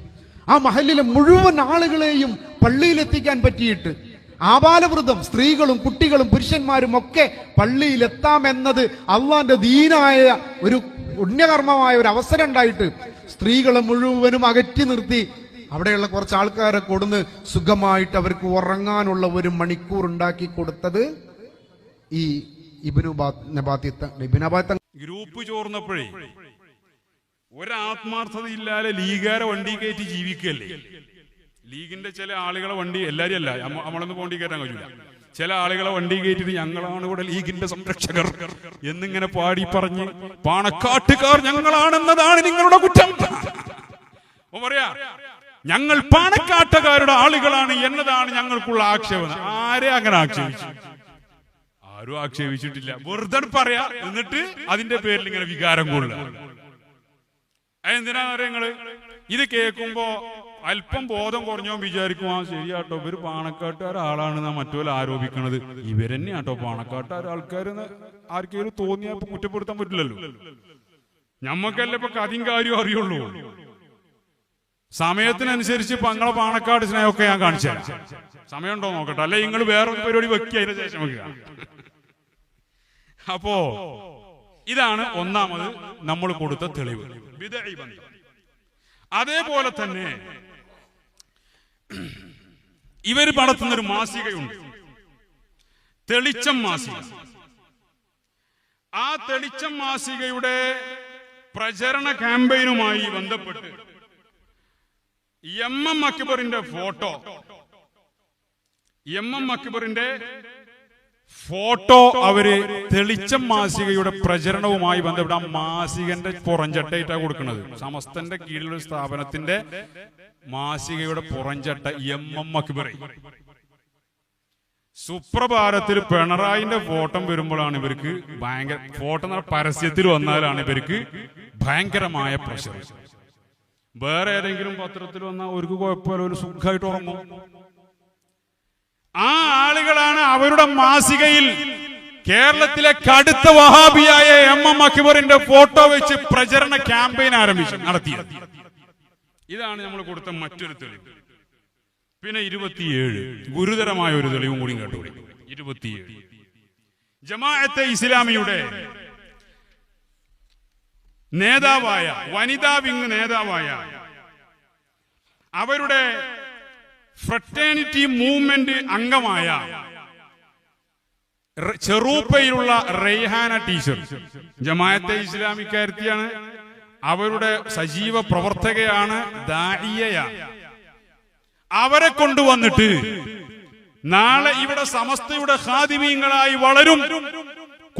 ആ മഹലിലെ മുഴുവൻ ആളുകളെയും പള്ളിയിലെത്തിക്കാൻ പറ്റിയിട്ട് ആപാലവൃതം സ്ത്രീകളും കുട്ടികളും പുരുഷന്മാരും ഒക്കെ പള്ളിയിലെത്താമെന്നത് അള്ളാന്റെ ദീനായ ഒരു പുണ്യകർമ്മമായ ഒരു അവസരം ഉണ്ടായിട്ട് സ്ത്രീകളെ മുഴുവനും അകറ്റി നിർത്തി അവിടെയുള്ള കുറച്ച് ആൾക്കാരെ കൊടുന്ന് സുഖമായിട്ട് അവർക്ക് ഉറങ്ങാനുള്ള ഒരു മണിക്കൂർ ഉണ്ടാക്കി കൊടുത്തത് ഈ ഇബിനു നബാത്തി ഇബിനബാത്ത ഗ്രൂപ്പ് ചോർന്നപ്പോഴേ ഒരാത്മാർത്ഥത ഇല്ലാതെ ലീഗാരെ വണ്ടി കയറ്റി ജീവിക്കല്ലേ ലീഗിന്റെ ചില ആളുകളെ വണ്ടി എല്ലാരും അല്ല നമ്മളൊന്ന് വണ്ടി കയറ്റാൻ കഴിയില്ല ചില ആളുകളെ വണ്ടി കയറ്റിട്ട് ഞങ്ങളാണ് ഇവിടെ ലീഗിന്റെ സംരക്ഷകർ എന്നിങ്ങനെ പാടി പറഞ്ഞ് പാണക്കാട്ടുകാർ ഞങ്ങളാണെന്നതാണ് നിങ്ങളുടെ കുറ്റം. പറയാ ഞങ്ങൾ പാണക്കാട്ടുകാരുടെ ആളുകളാണ് എന്നതാണ് ഞങ്ങൾക്കുള്ള ആക്ഷേപം. ആരെ അങ്ങനെ ആക്ഷേപിച്ചു? ആരും ആക്ഷേപിച്ചിട്ടില്ല. വെറുതെ പറയാ. എന്നിട്ട് അതിന്റെ പേരിൽ ഇങ്ങനെ വികാരം കൊള്ളുക. എന്തിനാ നിങ്ങൾ? ഇത് കേൾക്കുമ്പോ അല്പം ബോധം കുറഞ്ഞോ വിചാരിക്കും ആ ശരിയാട്ടോ ഇവർ പാണക്കാട്ടുകാർ ആളാണെന്നാ മറ്റോല ആരോപിക്കണത്. ഇവരെന്നെയാട്ടോ പാണക്കാട്ടുകാർ ആൾക്കാർ ആർക്കെങ്കിലും തോന്നിയാ കുറ്റപ്പെടുത്താൻ പറ്റില്ലല്ലോ. ഞമ്മക്കല്ലേ ഇപ്പൊ കഥയും കാര്യവും അറിയുള്ളൂ. സമയത്തിനനുസരിച്ച് ഇപ്പൊ നിങ്ങളെ പാണക്കാട് സ്നേഹമൊക്കെ ഞാൻ കാണിച്ചു തരാം സമയമുണ്ടോ നോക്കട്ടെ. അല്ലെ നിങ്ങൾ വേറൊരു പരിപാടി വെക്കുക അതിന് ശേഷം അപ്പോ ഇതാണ് ഒന്നാമത് നമ്മൾ കൊടുത്ത തെളിവ്. ബന്ധം. അതേപോലെ തന്നെ ഇവർ നടത്തുന്ന ഒരു മാസികയുണ്ട്. തെളിച്ചം മാസിക. ആ തെളിച്ചം മാസികയുടെ പ്രചരണ ക്യാമ്പയിനുമായി ബന്ധപ്പെട്ട് എം എം അക്ബറിന്റെ ഫോട്ടോ എം എം അക്ബറിന്റെ ഫോട്ടോ അവർ തെളിച്ചം മാസികയുടെ പ്രചരണവുമായി ബന്ധപ്പെട്ട ആ മാസികന്റെ പുറഞ്ചട്ടയിട്ടാണ് കൊടുക്കുന്നത് സമസ്തന്റെ കീഴിലുള്ള സ്ഥാപനത്തിന്റെ മാസികയുടെ പുറഞ്ചട്ട എം എം അക്ബറി സുപ്രഭാരത്തിൽ പിണറായിന്റെ ഫോട്ടോ വരുമ്പോഴാണ് ഇവർക്ക് ഭയങ്കര ഫോട്ടോ പരസ്യത്തിൽ വന്നാലാണ് ഇവർക്ക് ഭയങ്കരമായ പ്രശ്നം വേറെ ഏതെങ്കിലും പത്രത്തിൽ വന്നാൽ ഒരു കുഴപ്പമില്ല ഒരു സുഖമായിട്ട് ഉറങ്ങും. ആ ആളുകളാണ് അവരുടെ മാസികയിൽ കേരളത്തിലെ കടുത്ത വഹാബിയായ എം എം അക്ബറിന്റെ ഫോട്ടോ വെച്ച് പ്രചരണ ക്യാമ്പയിൻ ആരംഭിച്ചു നടത്തിയത്. ഇതാണ് നമ്മൾ കൊടുത്ത മറ്റൊരു തെളിവ്. പിന്നെ ഇരുപത്തിയേഴ് ഗുരുതരമായ ഒരു തെളിവും കൂടി കേട്ടു ഇരുപത്തിയേഴ്. ജമാഅത്തെ ഇസ്ലാമിയുടെ നേതാവായ വനിതാ വിങ് നേതാവായ അവരുടെ ഫ്രട്ടേണിറ്റി മൂവ്മെന്റ് അംഗമായ ചെറൂപ്പയിലുള്ള റെയ്ഹാന ടീച്ചർ. ജമാഅത്തെ ഇസ്ലാമിക്കാരത്തിയാണ്. അവരുടെ സജീവ പ്രവർത്തകയാണ് അവരെ കൊണ്ടുവന്നിട്ട് നാളെ ഇവിടെ സമസ്തയുടെ ഹാദിമീങ്ങളായി വളരും.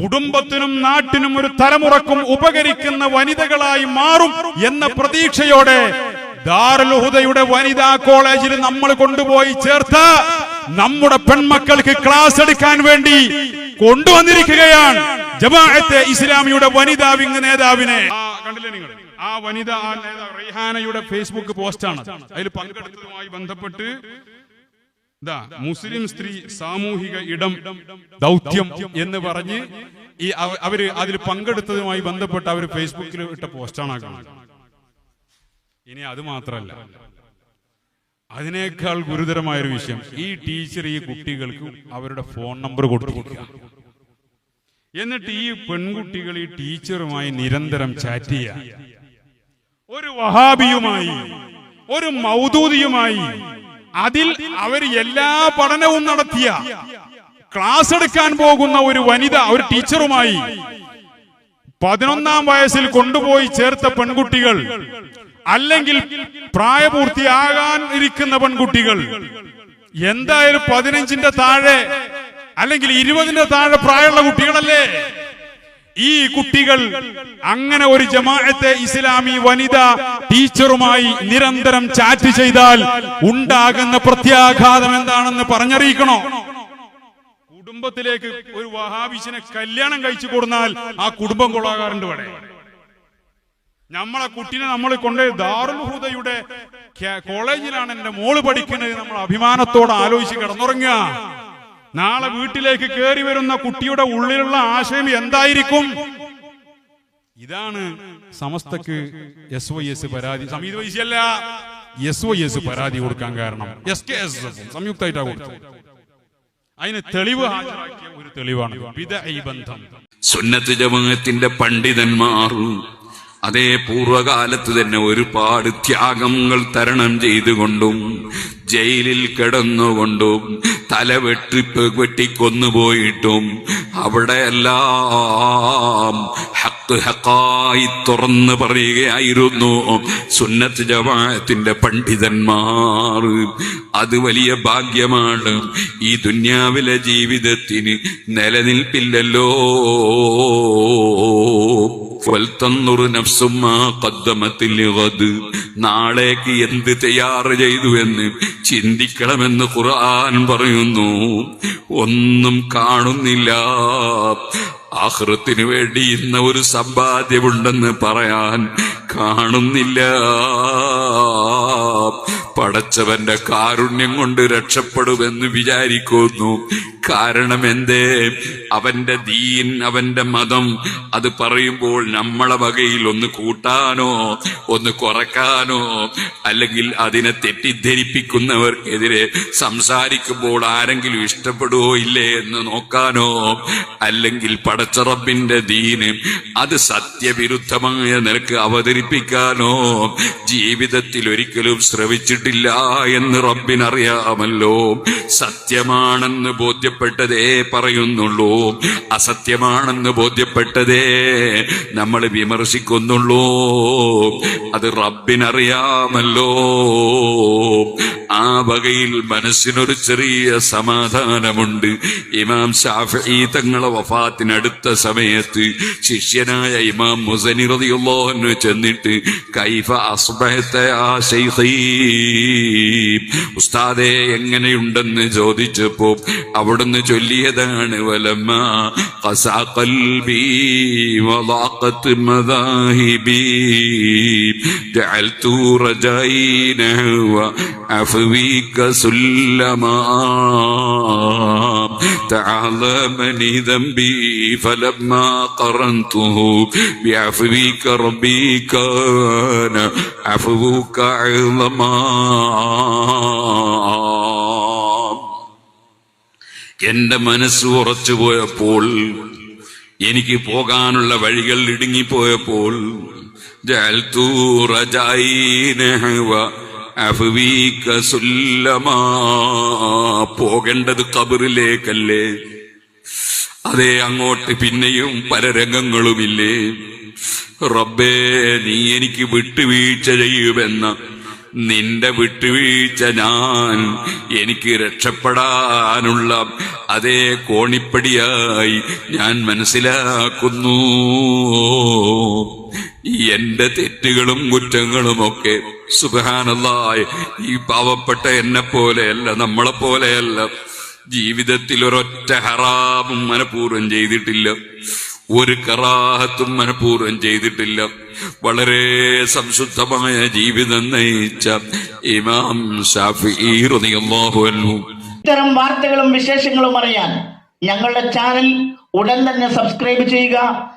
കുടുംബത്തിനും നാട്ടിനും ഒരു തലമുറക്കും ഉപകരിക്കുന്ന വനിതകളായി മാറും എന്ന പ്രതീക്ഷയോടെ ദാറുൽഹുദയുടെ വനിതാ കോളേജിൽ നമ്മൾ കൊണ്ടുപോയി ചേർത്ത് നമ്മുടെ പെൺമക്കൾക്ക് ക്ലാസ് എടുക്കാൻ വേണ്ടി കൊണ്ടുവന്നിരിക്കുകയാണ്. ജമാഅത്തെ ഇസ്ലാമിയുടെ വനിതാ വിങ് നേതാവിനെ. കണ്ടില്ലേ നിങ്ങൾ? ആ വനിത ആ ഫേസ്ബുക്ക് പോസ്റ്റാണ്. അതിൽ പങ്കെടുത്തതുമായി ബന്ധപ്പെട്ട് മുസ്ലിം സ്ത്രീ സാമൂഹിക ഇടം ദൗത്യം എന്ന് പറഞ്ഞ് ഈ അവർ അതിൽ പങ്കെടുത്തതുമായി ബന്ധപ്പെട്ട് അവർ ഫേസ്ബുക്കിൽ ഇട്ട പോസ്റ്റാണ് കാണുന്നത്. ഇനി അത് മാത്രല്ല അതിനേക്കാൾ ഗുരുതരമായ ഒരു വിഷയം ഈ ടീച്ചർ ഈ കുട്ടികൾക്ക് അവരുടെ ഫോൺ നമ്പർ കൊടുത്തിരിക്കുക എന്നിട്ട് ഈ പെൺകുട്ടികൾ ഈ ടീച്ചറുമായി നിരന്തരം ചാറ്റ് ചെയ്യുക. ഒരു വഹാബിയുമായി ഒരു മൗദൂദിയുമായി അതിൽ അവർ എല്ലാ പഠനവും നടത്തിയ ക്ലാസ് എടുക്കാൻ പോകുന്ന ഒരു വനിത ഒരു ടീച്ചറുമായി പതിനൊന്നാം വയസ്സിൽ കൊണ്ടുപോയി ചേർത്ത പെൺകുട്ടികൾ അല്ലെങ്കിൽ പ്രായപൂർത്തിയാകാൻ ഇരിക്കുന്ന പെൺകുട്ടികൾ. എന്തായാലും പതിനഞ്ചിന്റെ താഴെ അല്ലെങ്കിൽ ഇരുപതിന്റെ താഴെ പ്രായമുള്ള കുട്ടികളല്ലേ? ഈ കുട്ടികൾ അങ്ങനെ ഒരു ജമാഅത്തെ ഇസ്ലാമി വനിത ടീച്ചറുമായി നിരന്തരം ചാറ്റ് ചെയ്താൽ ഉണ്ടാകുന്ന പ്രത്യാഘാതം എന്താണെന്ന് പറഞ്ഞറിയിക്കണോ? കുടുംബത്തിലേക്ക് ഒരു വഹാബിസിനെ കല്യാണം കഴിച്ചു കൊടുന്നാൽ ആ കുടുംബം കൊള്ളാകാറുണ്ട് ഇവിടെ. നമ്മളെ കുട്ടീനെ നമ്മൾ കൊണ്ടുപോയി ദാറുൽ ഹുദയുടെ കോളേജിലാണ് എന്റെ മോൾ പഠിക്കുന്നത്. നമ്മൾ അഭിമാനത്തോടെ ആലോചിച്ച് കിടന്നുറങ്ങുക. നാളെ വീട്ടിലേക്ക് കയറി വരുന്ന കുട്ടിയുടെ ഉള്ളിലുള്ള ആശയം എന്തായിരിക്കും? ഇതാണ് സമസ്തക്ക് എസ് വൈ എസ് പരാതി. സമീത് വൈശ്യല്ല എസ് വൈ എസ് പരാതി കൊടുക്കാൻ കാരണം. എസ് കെ എസ് എഫ് സംയുക്തമായിട്ടാണ് കൊടുത്തത്. അതിന് തെളിവ് ഒരു തെളിവാണ് ബന്ധം. സുന്നത്ത് ജമാഅത്തിന്റെ പണ്ഡിതന്മാർ അതേ പൂർവകാലത്ത് തന്നെ ഒരുപാട് ത്യാഗങ്ങൾ തരണം ചെയ്തുകൊണ്ടും ജയിലിൽ കിടന്നുകൊണ്ടും തല വെട്ടി വെട്ടിക്കൊന്നുപോയിട്ടും അവിടെയെല്ലാം ഹക്ക് ഹക്കായി തുറന്ന് പറയുകയായിരുന്നു. സുന്നത്ത് ജമാഅത്തിന്റെ പണ്ഡിതന്മാർ. അത് വലിയ ഭാഗ്യമാണ്. ഈ ദുന്യാവിലെ ജീവിതത്തിന് നിലനിൽപ്പില്ലല്ലോ. നാളേക്ക് എന്ത് തയ്യാറ് ചെയ്തു എന്ന് ചിന്തിക്കണമെന്ന് ഖുർആൻ പറയുന്നു. ഒന്നും കാണുന്നില്ല. ആഹൃത്തിന് വേണ്ടി ഇന്ന് ഒരു സമ്പാദ്യമുണ്ടെന്ന് പറയാൻ കാണുന്നില്ല. പടച്ചവന്റെ കാരുണ്യം കൊണ്ട് രക്ഷപ്പെടുമെന്ന് വിചാരിക്കുന്നു. കാരണം എന്തേ? അവന്റെ ദീൻ അവന്റെ മതം അത് പറയുമ്പോൾ നമ്മളെ വകയിൽ ഒന്ന് കൂട്ടാനോ ഒന്ന് കുറക്കാനോ അല്ലെങ്കിൽ അതിനെ തെറ്റിദ്ധരിപ്പിക്കുന്നവർക്കെതിരെ സംസാരിക്കുമ്പോൾ ആരെങ്കിലും ഇഷ്ടപ്പെടുവോ ഇല്ലേ എന്ന് നോക്കാനോ അല്ലെങ്കിൽ പടച്ചറബിന്റെ ദീന്. അത് സത്യവിരുദ്ധമായ നിലയ്ക്ക് അവതരിപ്പിക്കാനോ ജീവിതത്തിൽ ഒരിക്കലും ശ്രവിച്ചിട്ടില്ല എന്ന് റബ്ബിനറിയാമല്ലോ. സത്യമാണെന്ന് ബോധ്യപ്പെട്ടതേ പറയുന്നുള്ളൂ. അസത്യമാണെന്ന് ബോധ്യപ്പെട്ടതേ നമ്മൾ വിമർശിക്കുന്നുള്ളൂ. അത് റബ്ബിനറിയാമല്ലോ. ആ വകയിൽ മനസ്സിനൊരു ചെറിയ സമാധാനമുണ്ട്. ഇമാം ഷാഫി തങ്ങളെ വഫാത്തിനടുത്ത സമയത്ത് ശിഷ്യനായ ഇമാം മുസനി റളിയല്ലാഹു ചെന്നിട്ട് കൈഫ അസ്ബഹത്തെ ആ ഉസ്താദെ എങ്ങനെയുണ്ടെന്ന് ചോദിച്ചപ്പോ അവിടുന്ന് ചൊല്ലിയതാണ് വലമ്മ ഖസാ ഖൽബി വളാഖത്ത് മദാഹിബി ജഅൽതു റജായി നഹവ അഫ്വിക സുല്ലമാ تعالمني ذنبي فلما قرنته بعفوك ربي كان عفوك عظما എന്റെ മനസ്സ് ഉറച്ചു പോയപ്പോൾ എനിക്ക് പോകാനുള്ള വഴികൾ ഇടുങ്ങിപ്പോയപ്പോൾ ജഅൽതു റജായി നഹവ പോകേണ്ടത് കബറിലേക്കല്ലേ അതേ അങ്ങോട്ട് പിന്നെയും പല രംഗങ്ങളുമില്ലേ? റബ്ബേ നീ എനിക്ക് വിട്ടുവീഴ്ച ചെയ്യുമെന്ന നിന്റെ വിട്ടുവീഴ്ച ഞാൻ എനിക്ക് രക്ഷപ്പെടാനുള്ള അതേ കോണിപ്പടിയായി ഞാൻ മനസ്സിലാക്കുന്നു. എന്റെ തെറ്റുകളും കുറ്റങ്ങളും ഒക്കെ സുഖാനല്ലായ ഈ പാവപ്പെട്ട എന്നെ പോലെയല്ല നമ്മളെ പോലെയല്ല ജീവിതത്തിൽ ഒരൊറ്റ ഹറാമും മനഃപൂർവം ചെയ്തിട്ടില്ല. ഒരു കറാഹത്തും മനഃപൂർവം ചെയ്തിട്ടില്ല. വളരെ സംശുദ്ധമായ ജീവിതം നയിച്ച ഇമാം ഷാഫി ഇത്തരം വാർത്തകളും വിശേഷങ്ങളും അറിയാൻ ഞങ്ങളുടെ ചാനൽ ഉടൻ തന്നെ സബ്സ്ക്രൈബ് ചെയ്യുക.